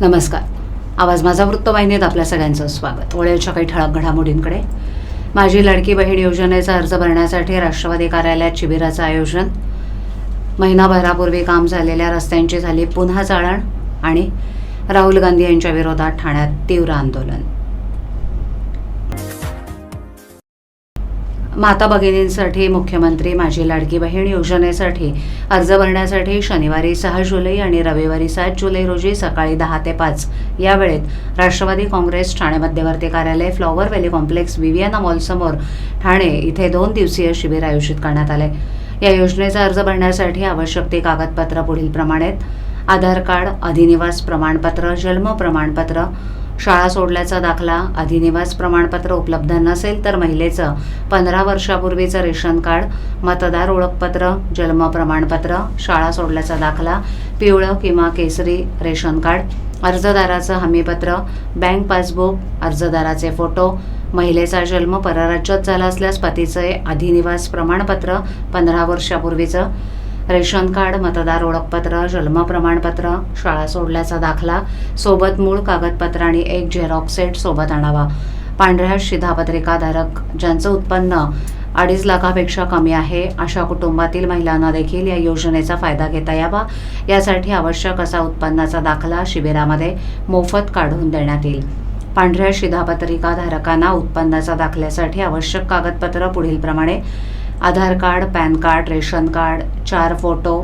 नमस्कार. आवाज माझा वृत्तवाहिनीत आपल्या सगळ्यांचं स्वागत. वळेच्या काही ठळक घडामोडींकडे. माझी लाडकी बहीण योजनेचा अर्ज भरण्यासाठी राष्ट्रवादी कार्यालयात शिबिराचं आयोजन. महिनाभरापूर्वी काम झालेल्या रस्त्यांची झाली पुन्हा जाळण आणि राहुल गांधी यांच्या विरोधात ठाण्यात तीव्र आंदोलन. माता भगिनींसाठी मुख्यमंत्री माझी लाडकी बहीण योजनेसाठी अर्ज भरण्यासाठी शनिवारी सहा जुलै आणि रविवारी सात जुलै रोजी सकाळी दहा ते पाच या वेळेत राष्ट्रवादी काँग्रेस ठाणे मध्यवर्ती कार्यालय फ्लॉवर व्हॅली कॉम्प्लेक्स विवियाना मॉलसमोर ठाणे इथे दोन दिवसीय शिबिर आयोजित करण्यात आले. या योजनेचा अर्ज भरण्यासाठी आवश्यक ती कागदपत्र पुढील प्रमाणे आधार कार्ड अधिनिवास प्रमाणपत्र जन्म प्रमाणपत्र शाळा सोडल्याचा दाखला अधिनिवास प्रमाणपत्र उपलब्ध नसेल तर महिलेचं पंधरा वर्षापूर्वीचं रेशन कार्ड मतदार ओळखपत्र जन्म प्रमाणपत्र शाळा सोडल्याचा दाखला पिवळं किंवा केसरी रेशन कार्ड अर्जदाराचं हमीपत्र बँक पासबुक अर्जदाराचे फोटो महिलेचा जन्म परराज्यात झाला असल्यास पतीचे अधिनिवास प्रमाणपत्र पंधरा वर्षापूर्वीचं रेशन कार्ड मतदार ओळखपत्र जन्म प्रमाणपत्र शाळा सोडल्याचा दाखला सोबत मूळ कागदपत्र आणि एक झेरॉक्स सेट सोबत आणावा. पांढऱ्या शिधापत्रिकाधारक ज्यांचं उत्पन्न अडीच लाखापेक्षा कमी आहे अशा कुटुंबातील महिलांना देखील या योजनेचा फायदा घेता यावा. यासाठी आवश्यक असा उत्पन्नाचा दाखला शिबिरामध्ये मोफत काढून देण्यात येईल. पांढऱ्या शिधापत्रिकाधारकांना उत्पन्नाचा दाखल्यासाठी आवश्यक कागदपत्र पुढीलप्रमाणे Aadhaar card PAN card ration card चार फोटो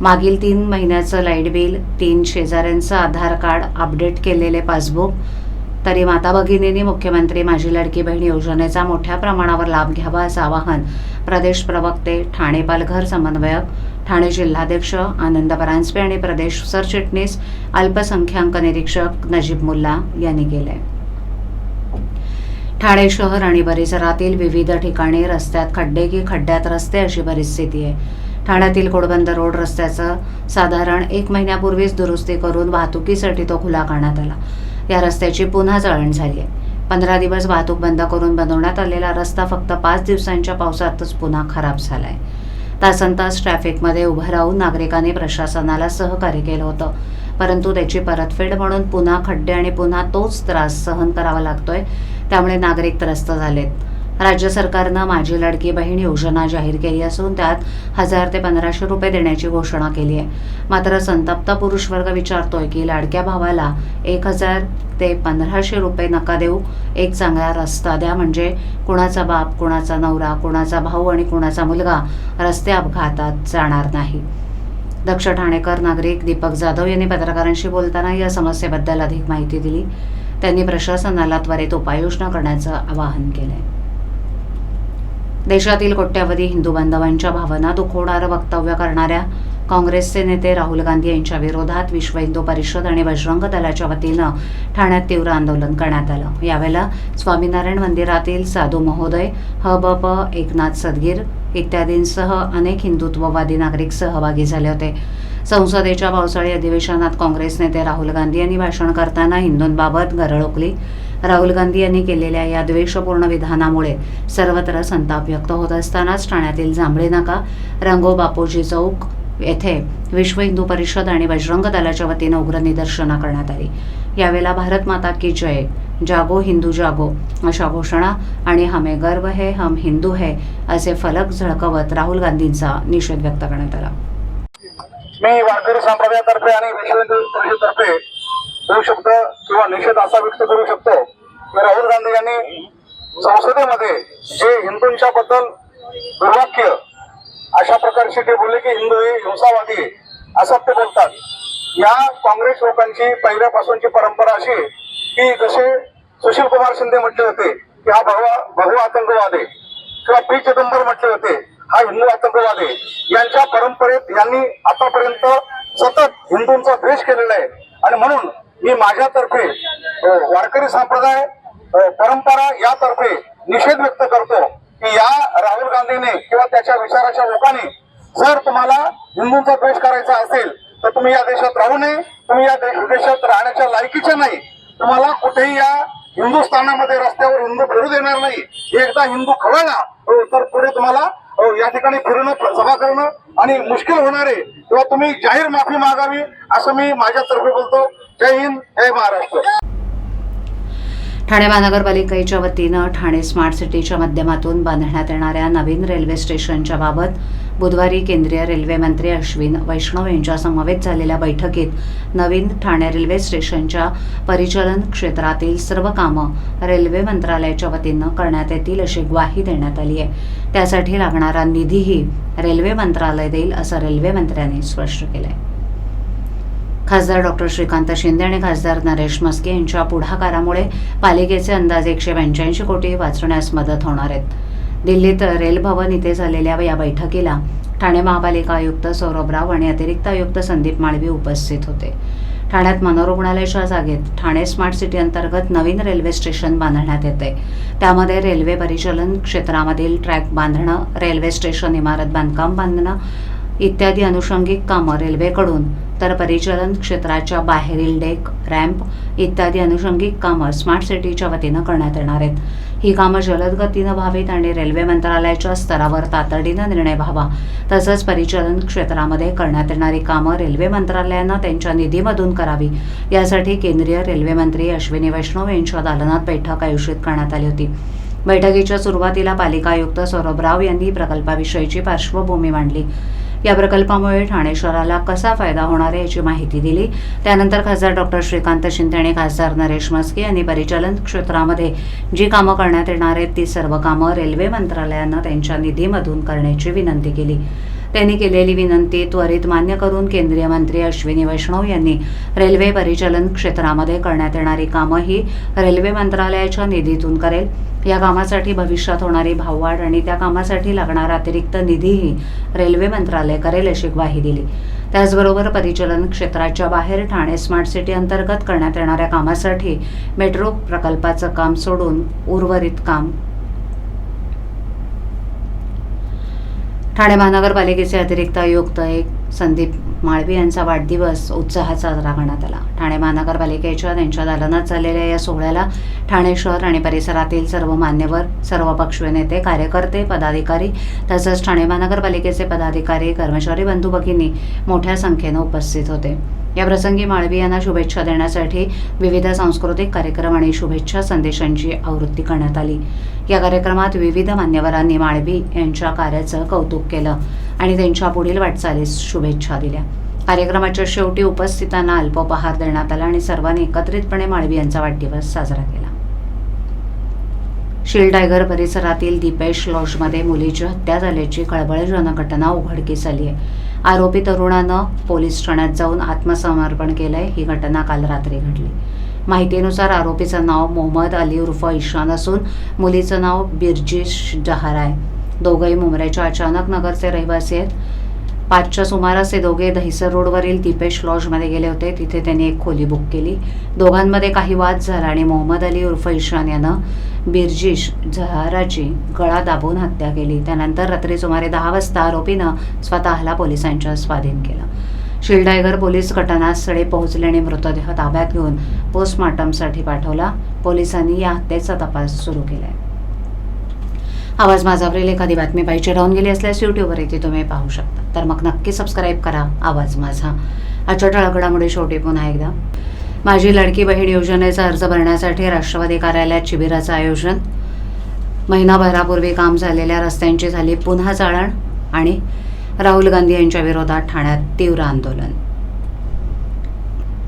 मागील तीन महिन्याचं लाइट बिल तीन शेजाऱ्यांचं आधार कार्ड अपडेट केलेले पासबुक. तरी माता भगिनींनी मुख्यमंत्री माझी लडकी बहीण योजनेचा मोठ्या प्रमाणावर लाभ घ्यावा असं आवाहन प्रदेश प्रवक्ते ठाणे पालघर समन्वयक ठाणे जिल्हाध्यक्ष आनंद परांजपे आणि प्रदेश सरचिटणीस अल्पसंख्याक निरीक्षक नजीब मुल्ला यांनी केलंय. ठाणे शहर आणि परिसरातील विविध ठिकाणी रस्त्यात खड्डे की खड्ड्यात रस्ते अशी परिस्थिती आहे. ठाण्यातील कोडबंद रोड रस्त्याचं साधारण एक महिन्यापूर्वीच दुरुस्ती करून वाहतुकीसाठी तो खुला करण्यात आला. या रस्त्याची पुन्हा जळण झाली आहे. पंधरा दिवस वाहतूक बंद करून बनवण्यात आलेला रस्ता फक्त पाच दिवसांच्या पावसातच पुन्हा खराब झालाय. तासन तास ट्रॅफिकमध्ये उभं राहून नागरिकांनी प्रशासनाला सहकार्य केलं होतं. परंतु त्याची परतफेड म्हणून पुन्हा खड्डे आणि पुन्हा तोच त्रास सहन करावा लागतोय त्यामुळे नागरिक त्रस्त झालेत. राज्य सरकारनं माझी लाडकी बहीण योजना जाहीर केली असून त्यात हजार ते पंधराशे रुपये देण्याची घोषणा केली आहे. मात्र संतप्त पुरुष वर्ग विचारतोय की लाडक्या भावाला एक हजार ते पंधराशे रुपये नका देऊ. एक चांगला रस्ता द्या म्हणजे कुणाचा बाप कुणाचा नवरा कुणाचा भाऊ आणि कुणाचा मुलगा रस्ते अपघातात जाणार नाही. दक्ष ठाणेकर नागरिक दीपक जाधव यांनी पत्रकारांशी बोलताना या समस्येबद्दल अधिक माहिती दिली. त्यांनी प्रशासनाला त्वरित उपाययोजना करण्याचं आवाहन केलंय. देशातील कोट्यावधी हिंदू बांधवांच्या भावना दुखवणारं वक्तव्य करणाऱ्या काँग्रेसचे नेते राहुल गांधी यांच्या विरोधात विश्व हिंदू परिषद आणि बजरंग दलाच्या वतीनं ठाण्यात तीव्र आंदोलन करण्यात आलं. यावेळेला स्वामीनारायण मंदिरातील साधू महोदय ह ब प एकनाथ सदगीर इत्यादींसह अनेक हिंदुत्ववादी नागरिक सहभागी झाले होते. संसदेच्या पावसाळी अधिवेशनात काँग्रेस नेते राहुल गांधी यांनी भाषण करताना हिंदूंबाबत गरळ ओकली राहुल गांधी यांनी केलेल्या या द्वेषपूर्ण विधानामुळे सर्वत्र संताप व्यक्त होत असतानाच ठाण्यातील जांभळे नाका रंगो बापूजी चौक येथे विश्व हिंदू परिषद आणि बजरंग दलाच्या वतीनं उग्र निदर्शनं करण्यात आली. यावेळेला भारत माता की जय जागो हिंदू जागो अशा घोषणा आणि हमे गर्व है हम हिंदू है असे फलक झळकवत राहुल गांधींचा निषेध व्यक्त करण्यात आला. मी वारकरी संप्रदायातर्फे आणि विश्व हिंदू परिषदेतर्फे होऊ शब्द किंवा निषेध असा व्यक्त करू शकतो. की राहुल गांधी यांनी संसदेमध्ये जे हिंदूंच्या बद्दल दुर्वाक्य अशा प्रकारचे ते बोलले की हिंदू हे हिंसावादी असं ते बोलतात. या काँग्रेस लोकांची पहिल्यापासूनची परंपरा अशी की जसे सुशील कुमार शिंदे म्हटले होते की हा भगवा भगवा आतंकवाद आहे किंवा पी चिदंबर म्हटले होते हा हिंदू आतंकवाद आहे यांच्या परंपरेत यांनी आतापर्यंत सतत हिंदूंचा द्वेष केलेला आहे. आणि म्हणून मी माझ्यातर्फे वारकरी संप्रदाय परंपरा यातर्फे निषेध व्यक्त करतो की या राहुल गांधीने किंवा त्याच्या विचाराच्या लोकांनी जर तुम्हाला हिंदूंचा द्वेष करायचा असेल तर तुम्ही या देशात राहू नये तुम्ही या देश देशात राहण्याच्या लायकीचे नाही. तुम्हाला कुठेही या हिंदुस्थानामध्ये रस्त्यावर हिंदू फिरू देणार नाही. एकदा हिंदू खवळला हो, तर पुढे तुम्हाला या ठिकाणी फिरणं सभा करणं आणि मुश्किल होणार आहे तेव्हा तुम्ही जाहीर माफी मागावी असं मी माझ्यातर्फे बोलतो. जय हिंद जय महाराष्ट्र. ठाणे महानगरपालिकेच्या वतीनं ठाणे स्मार्ट सिटीच्या माध्यमातून बांधण्यात येणाऱ्या नवीन रेल्वे स्टेशनच्या बाबत बुधवारी केंद्रीय रेल्वे मंत्री अश्विन वैष्णव यांच्या समवेत झालेल्या बैठकीत नवीन ठाणे रेल्वे स्टेशनच्या परिचालन क्षेत्रातील सर्व कामं रेल्वे मंत्रालयाच्या वतीनं करण्यात येतील अशी ग्वाही देण्यात आली आहे. त्यासाठी लागणारा निधीही रेल्वे मंत्रालय देईल असं रेल्वे मंत्र्यांनी स्पष्ट केलं आहे खासदार डॉक्टर श्रीकांत शिंदे आणि खासदार नरेश मस्के यांच्या पुढाकारामुळे पालिकेचे अंदाजे एकशे पंच्याऐंशी कोटी वाचवण्यास मदत होणार आहेत दिल्लीत रेल भवन इथे झालेल्या या बैठकीला ठाणे महापालिका आयुक्त सौरभ राव आणि अतिरिक्त आयुक्त संदीप माळवी उपस्थित होते. ठाण्यात मनोरुग्णालयाच्या जागेत ठाणे स्मार्ट सिटी अंतर्गत नवीन रेल्वे स्टेशन बांधण्यात येते. त्यामध्ये रेल्वे परिचालन क्षेत्रामधील ट्रॅक बांधणं रेल्वे स्टेशन इमारत बांधकाम बांधणं इत्यादी अनुषंगिक कामं रेल्वेकडून तर परिचालन क्षेत्राच्या बाहेरील डेक रॅम्प इत्यादी अनुषंगिक कामं स्मार्ट सिटीच्या वतीनं करण्यात येणार आहेत. ही कामं जलद गतीनं व्हावीत आणि रेल्वे मंत्रालयाच्या स्तरावर तातडीनं निर्णय व्हावा. तसंच परिचालन क्षेत्रामध्ये करण्यात येणारी कामं रेल्वे मंत्रालयानं त्यांच्या निधीमधून करावी. यासाठी केंद्रीय रेल्वे मंत्री अश्विनी वैष्णव यांच्या दालनात बैठक आयोजित करण्यात आली होती. बैठकीच्या सुरुवातीला पालिका आयुक्त सौरभ राव यांनी प्रकल्पाविषयीची पार्श्वभूमी मांडली. या प्रकल्पामुळे ठाणे शहराला कसा फायदा होणार आहे याची माहिती दिली. त्यानंतर खासदार डॉक्टर श्रीकांत शिंदे आणि खासदार नरेश मस्के यांनी परिचालन क्षेत्रामध्ये जी कामं करण्यात येणार आहेत ती सर्व कामं रेल्वे मंत्रालयानं त्यांच्या निधीमधून करण्याची विनंती केली. त्यांनी केलेली विनंती त्वरित मान्य करून केंद्रीय मंत्री अश्विनी वैष्णव यांनी रेल्वे परिचालन क्षेत्रामध्ये करण्यात येणारी कामं ही रेल्वे मंत्रालयाच्या निधीतून करेल. या कामासाठी भविष्यात होणारी भाववाढ आणि त्या कामासाठी लागणारा अतिरिक्त निधीही रेल्वे मंत्रालय करेल अशी ग्वाही दिली. त्याचबरोबर परिचलन क्षेत्राच्या बाहेर ठाणे स्मार्ट सिटी अंतर्गत करण्यात येणाऱ्या कामासाठी मेट्रो प्रकल्पाचं काम सोडून उर्वरित काम ठाणे महानगरपालिकेचे अतिरिक्त आयुक्त एक संदीप माळवी यांचा वाढदिवस उत्साहात साजरा करण्यात आला ठाणे महानगरपालिकेच्या त्यांच्या दालनात झालेल्या या सोहळ्याला ठाणे शहर आणि परिसरातील सर्व मान्यवर सर्व पक्षीय नेते कार्यकर्ते पदाधिकारी तसंच ठाणे महानगरपालिकेचे पदाधिकारी कर्मचारी बंधू भगिनी मोठ्या संख्येनं उपस्थित होते. याप्रसंगी माळवी यांना शुभेच्छा देण्यासाठी विविध सांस्कृतिक कार्यक्रम आणि शुभेच्छा संदेशांची आवृत्ती करण्यात आली. या कार्यक्रमात विविध मान्यवरांनी माळवी यांच्या कार्याचं कौतुक केलं. आणि त्यांच्या पुढील वाटचालीस शुभेच्छा दिल्या. कार्यक्रमाच्या शेवटी उपस्थितांना अल्पोपहार देण्यात आला आणि सर्वांनी एकत्रितपणे माळवी यांचा वाढदिवस साजरा केला. शिल टायगर परिसरातील दीपेश लॉजमध्ये मुलीची हत्या झाल्याची कळबळजनक घटना उघडकीस आली आहे आरोपी तरुणानं पोलीस ठाण्यात जाऊन आत्मसमर्पण केलंय. ही घटना काल रात्री घडली. माहितीनुसार आरोपीचं नाव मोहम्मद अली उर्फ ईशान असून मुलीचं नाव बिरजिश जहार आहे. दोघंही मुंबऱ्याच्या अचानक नगरचे रहिवासी आहेत. पाचच्या सुमारास हे दोघे दहिसर रोडवरील दीपेश लॉजमध्ये गेले होते. तिथे त्यांनी एक खोली बुक केली. दोघांमध्ये काही वाद झाला आणि मोहम्मद अली उर्फ इशान यानं बिरजिश झहाराची गळा दाबून हत्या केली. त्यानंतर रात्री सुमारे दहा वाजता आरोपीनं स्वतःला पोलिसांच्या स्वाधीन केलं. शिल्डायगर पोलीस घटनास्थळी पोहोचले आणि मृतदेह ताब्यात घेऊन पोस्टमॉर्टमसाठी पाठवला. पोलिसांनी या हत्येचा तपास सुरू केला आहे आवाज माझावरील एखादी बातमी पाहिजे राहून गेली असल्यास यूट्यूबवर येथे तुम्ही पाहू शकता. तर मग नक्की सबस्क्राईब करा आवाज माझा. आजच्या ठळकडामुळे शेवटी पुन्हा एकदा. माझी लाडकी बहीण योजनेचा अर्ज भरण्यासाठी राष्ट्रवादी कार्यालयात शिबिराचं आयोजन. महिनाभरापूर्वी काम झालेल्या रस्त्यांची झाली पुन्हा चाळण आणि राहुल गांधी यांच्या विरोधात ठाण्यात तीव्र आंदोलन.